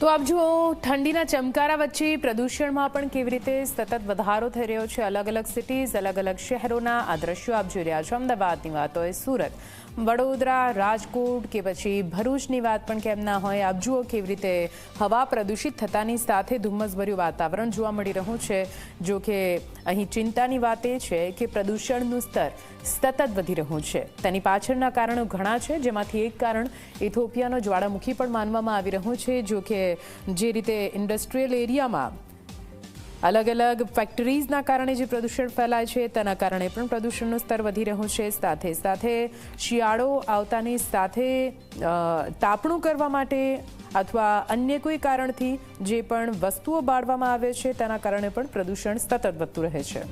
તો આપ જુઓ, ઠંડીના ચમકારા વચ્ચે પ્રદૂષણમાં પણ કેવી રીતે સતત વધારો થઈ રહ્યો છે. અલગ અલગ સિટીઝ અલગ અલગ શહેરોના આ દ્રશ્યો આપ જોઈ રહ્યા છો. અમદાવાદની વાત હોય સુરત. વડોદરા, રાજકોટ કે પછી ભરૂચની વાત પણ કેમ ના હોય, આપ જુઓ કેવી રીતે હવા પ્રદૂષિત થતાની સાથે ધુમ્મસભર્યું વાતાવરણ જોવા મળી રહ્યું છે. જો કે અહીં ચિંતાની વાત એ છે કે પ્રદૂષણનું સ્તર સતત વધી રહ્યું છે. તેની પાછળના કારણો ઘણા છે, જેમાંથી એક કારણ ઇથોપિયાનો જ્વાળામુખી પણ માનવામાં આવી રહ્યું છે. જો કે જે રીતે ઇન્ડસ્ટ્રીયલ એરિયામાં અલગ અલગ ફેક્ટરીઝના કારણે જે પ્રદૂષણ ફેલાય છે, તેના કારણે પણ પ્રદૂષણનું સ્તર વધી રહ્યું છે. સાથે સાથે શિયાળો આવતાની સાથે તાપણું કરવા માટે અથવા અન્ય કોઈ કારણથી જે પણ વસ્તુઓ બાળવામાં આવે છે, તેના કારણે પણ પ્રદૂષણ સતત વધતું રહે છે.